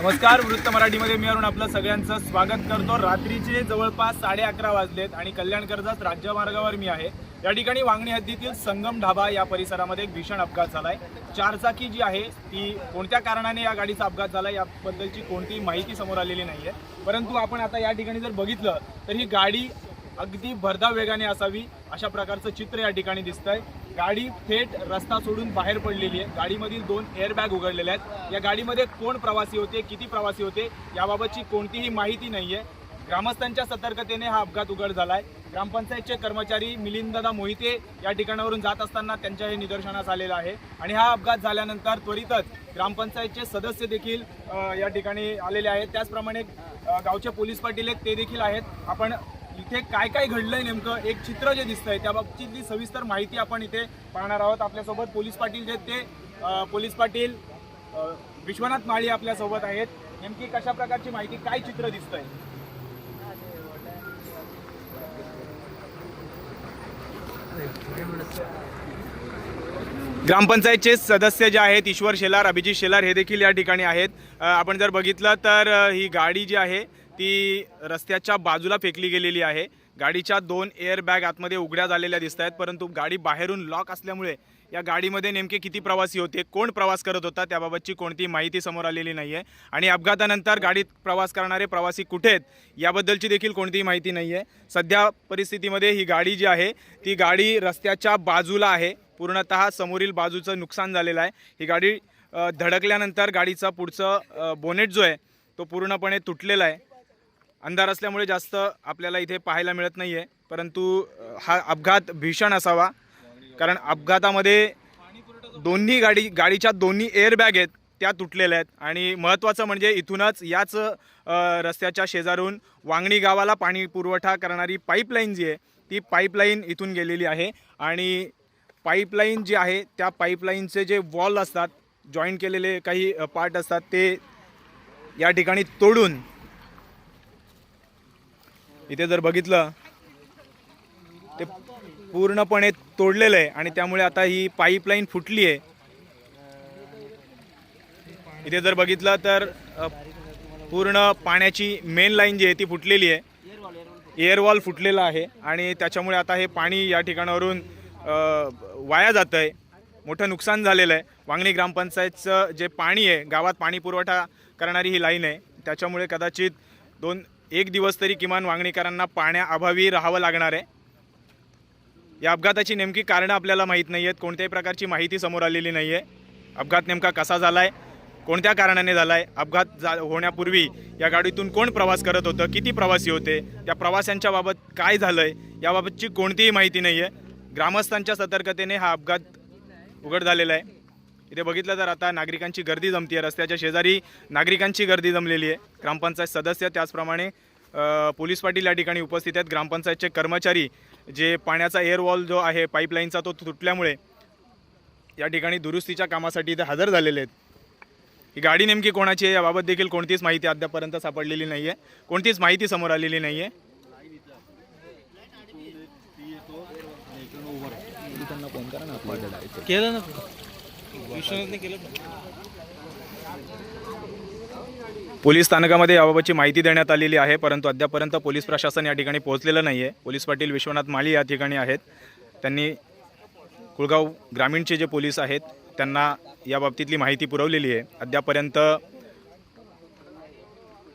नमस्कार वृत्त मराठीमध्ये मी अरुण आपलं सगळ्यांचं स्वागत करतो. रात्रीचे जवळपास साडे अकरा वाजलेत आणि कल्याणकर्जात राज्यमार्गावर मी आहे. या ठिकाणी वांगणी हद्दीतील संगम ढाबा या परिसरामध्ये एक भीषण अपघात झाला आहे चारचाकी जी आहे ती कोणत्या कारणाने या गाडीचा अपघात झाला याबद्दलची कोणतीही माहिती समोर आलेली नाहीये. परंतु आपण आता या ठिकाणी जर बघितलं तर ही गाडी अगदी भरधाव वेगाने असावी अशा प्रकारचं चित्र या ठिकाणी दिसतंय. गाडी थेट रस्ता सोडून बाहेर पडलेली आहे. गाडीमधील दोन एअरबॅग उघडलेले आहेत. या गाडीमध्ये कोण प्रवासी होते किती प्रवासी होते याबाबतची कोणतीही माहिती नाही आहे ग्रामस्थांच्या सतर्कतेने हा अपघात उघड झाला आहे ग्रामपंचायतचे कर्मचारी मिलिंददा मोहिते या ठिकाणावरून जात असताना त्यांच्या हे निदर्शनास आलेलं आहे. आणि हा अपघात झाल्यानंतर त्वरितच ग्रामपंचायतचे सदस्य देखील या ठिकाणी आलेले आहेत. त्याचप्रमाणे गावचे पोलीस पाटील आहेत ते देखील आहेत. आपण इथे काय काय घडलंय नेमकं? एक चित्र जे दिसतंय त्या बाबतीतली सविस्तर माहिती आपण इथे पाहणार आहोत. आपल्यासोबत पोलीस पाटील जे ते पोलीस पाटील विश्वनाथ माळी आपल्यासोबत आहेत. नेमकी कशा प्रकारची माहिती काय चित्र दिसतंय? ग्रामपंचायतचे सदस्य जे आहेत ईश्वर शेलार अभिजित शेलार हे देखील या ठिकाणी आहेत. आपण जर बघितलं तर ही गाडी जी आहे ती रस्त्याच्या बाजूला फेकली गेलेली आहे. गाडीच्या दोन एअर बॅग आतमध्ये उघड्या झालेल्या दिसत आहेत परंतु गाडी बाहेरून लॉक असल्यामुळे या गाडीमध्ये नेमके किती प्रवासी होते कोण प्रवास करत होता त्याबाबतची कोणतीही माहिती समोर आलेली नाही आहे आणि अपघातानंतर गाडीत प्रवास करणारे प्रवासी कुठे आहेत याबद्दलची देखील कोणतीही माहिती नाही आहे सध्या परिस्थितीमध्ये ही गाडी जी आहे ती गाडी रस्त्याच्या बाजूला आहे. पूर्णतः समोरील बाजूचं नुकसान झालेलं आहे. ही गाडी धडकल्यानंतर गाडीचा पुढचं बोनेट जो आहे तो पूर्णपणे तुटलेला आहे. अंधार असल्यामुळे जास्त आपल्याला इथे पाहायला मिळत नाही आहे परंतु हा अपघात भीषण असावा. कारण अपघातामध्ये दोन्ही गाडी गाडीच्या दोन्ही एअरबॅग आहेत त्या तुटलेल्या आहेत. आणि महत्त्वाचं म्हणजे इथूनच याच रस्त्याच्या शेजारून वांगणी गावाला पाणी पुरवठा करणारी पाईपलाईन जी आहे ती पाईपलाईन इथून गेलेली आहे. आणि पाईपलाईन जी आहे त्या पाईपलाईनचे जे वॉल असतात जॉईन केलेले काही पार्ट असतात ते या ठिकाणी तोडून इथे जर बघितलं ते पूर्णपणे तोडलेलं आहे आणि त्यामुळे आता ही पाईपलाईन फुटली आहे. इथे जर बघितलं तर पूर्ण पाण्याची मेन लाईन जी आहे ती फुटलेली आहे. एअरवॉल फुटलेला आहे आणि त्याच्यामुळे आता हे पाणी या ठिकाणावरून वाया जातं आहे मोठं नुकसान झालेलं आहे. वांगणी ग्रामपंचायतचं जे पाणी आहे गावात पाणी पुरवठा करणारी ही लाईन आहे. त्याच्यामुळे कदाचित दोन एक दिवस तरी किमान वांगणीकरांना पाण्याअभावी राहावं लागणार आहे. या अपघाताची नेमकी कारणं आपल्याला माहीत नाही आहेत कोणत्याही प्रकारची माहिती समोर आलेली नाही आहे अपघात नेमका कसा झाला आहे कोणत्या कारणाने झाला आहे अपघात जा होण्यापूर्वी या गाडीतून कोण प्रवास करत होतं? किती प्रवासी होते? त्या प्रवाशांच्या बाबत काय झालं आहे याबाबतची कोणतीही माहिती नाही आहे ग्रामस्थांच्या सतर्कतेने हा अपघात उघड झालेला आहे. इथे बघितलं तर आता नागरिकांची गर्दी जमती आहे रस्त्याच्या शेजारी नागरिकांची गर्दी जमलेली आहे. ग्रामपंचायत सदस्य त्याचप्रमाणे पोलीस पाटील या ठिकाणी उपस्थित आहेत. ग्रामपंचायतचे कर्मचारी जे पाण्याचा एअरवॉल जो आहे पाईपलाईनचा तो तुटल्यामुळे या ठिकाणी दुरुस्तीच्या कामासाठी इथे हजर झालेले आहेत. ही गाडी नेमकी कोणाची आहे? याबाबत देखील कोणतीच माहिती अद्यापर्यंत सापडलेली नाही आहे कोणतीच माहिती समोर आलेली नाही आहे केलं ना पोलीस स्थानकामध्ये याबाबतची माहिती देण्यात आलेली आहे परंतु अद्यापर्यंत पोलीस प्रशासन या ठिकाणी पोहोचलेलं नाही आहे पोलीस पाटील विश्वनाथ माळी या ठिकाणी आहेत. त्यांनी कुळगाव ग्रामीणचे जे पोलीस आहेत त्यांना या बाबतीतली माहिती पुरवलेली आहे. अद्यापर्यंत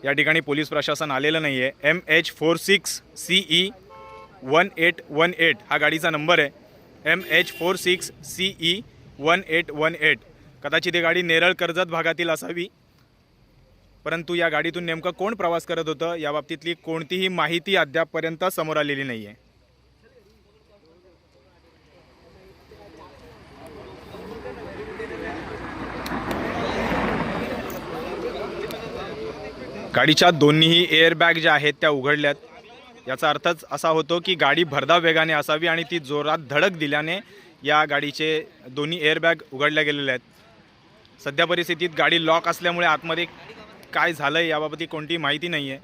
या ठिकाणी पोलीस प्रशासन आलेलं नाही आहे M H four six C E one eight one eight हा गाडीचा नंबर आहे. M H four six C E one eight one eight कदाचित ही गाडी नेरळ कर्जत भागातील असावी परंतु या गाडीतून नेमकं कोण प्रवास करत होतं या बाबतीतली कोणतीही माहिती अद्यापपर्यंत समोर आलेली नाही आहे गाडीच्या दोन्हीही एअरबॅग ज्या आहेत त्या उघडल्यात याचा अर्थच असा होतो की गाडी भरधाव वेगाने असावी आणि ती जोरात धडक दिल्याने या गाडीचे दोन्ही एअरबॅग उघडल्या गेलेले आहेत. सध्या परिस्थितीत गाडी लॉक असल्यामुळे आतमध्ये काय झालं आहे याबाबत कोणतीही माहिती नाही आहे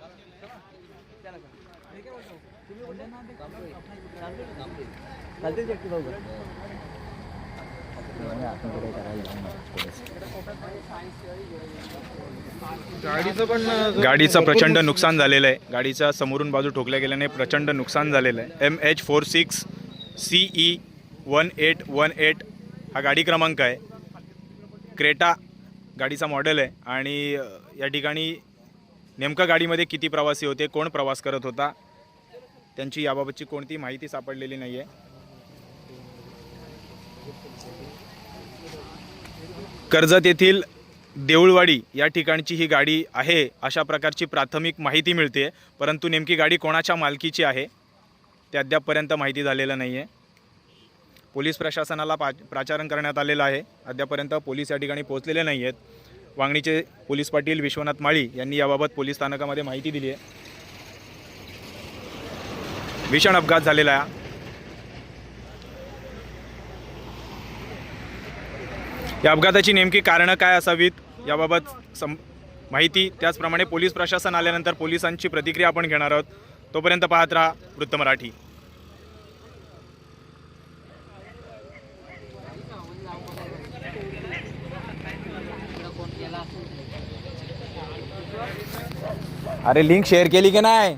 गाडीचं पण गाडीचं प्रचंड नुकसान झालेलं आहे गाडीचा समोरून बाजू ठोकल्या गेल्याने प्रचंड नुकसान झालेलं आहे M H four six C E one eight one eight हा गाडी क्रमांक आहे. क्रेटा गाडीचा मॉडेल आहे आणि या ठिकाणी नेमकं गाडीमध्ये किती प्रवासी होते कोण प्रवास करत होता त्यांची याबाबतची कोणती माहिती सापडलेली नाही आहे कर्जत येथील देऊळवाडी या ठिकाणची ही गाडी आहे अशा प्रकारची प्राथमिक माहिती मिळते परंतु नेमकी गाडी कोणाच्या मालकीची आहे ते अद्यापपर्यंत माहिती झालेलं नाही आहे पोलीस प्रशासनाला पा प्राचारण करण्यात आलेलं आहे. अद्यापर्यंत पोलीस या ठिकाणी पोहोचलेले नाही आहेत. वांगणीचे पोलीस पाटील विश्वनाथ माळी यांनी याबाबत पोलीस स्थानकामध्ये माहिती दिली आहे. भीषण अपघात झालेला आहे. या अपघाताची नेमकी कारणं काय असावीत याबाबत सम माहिती त्याचप्रमाणे पोलीस प्रशासन आल्यानंतर पोलिसांची प्रतिक्रिया आपण घेणार आहोत. तोपर्यंत पाहत राहा वृत्त मराठी. अरे लिंक शेअर केली की नाही?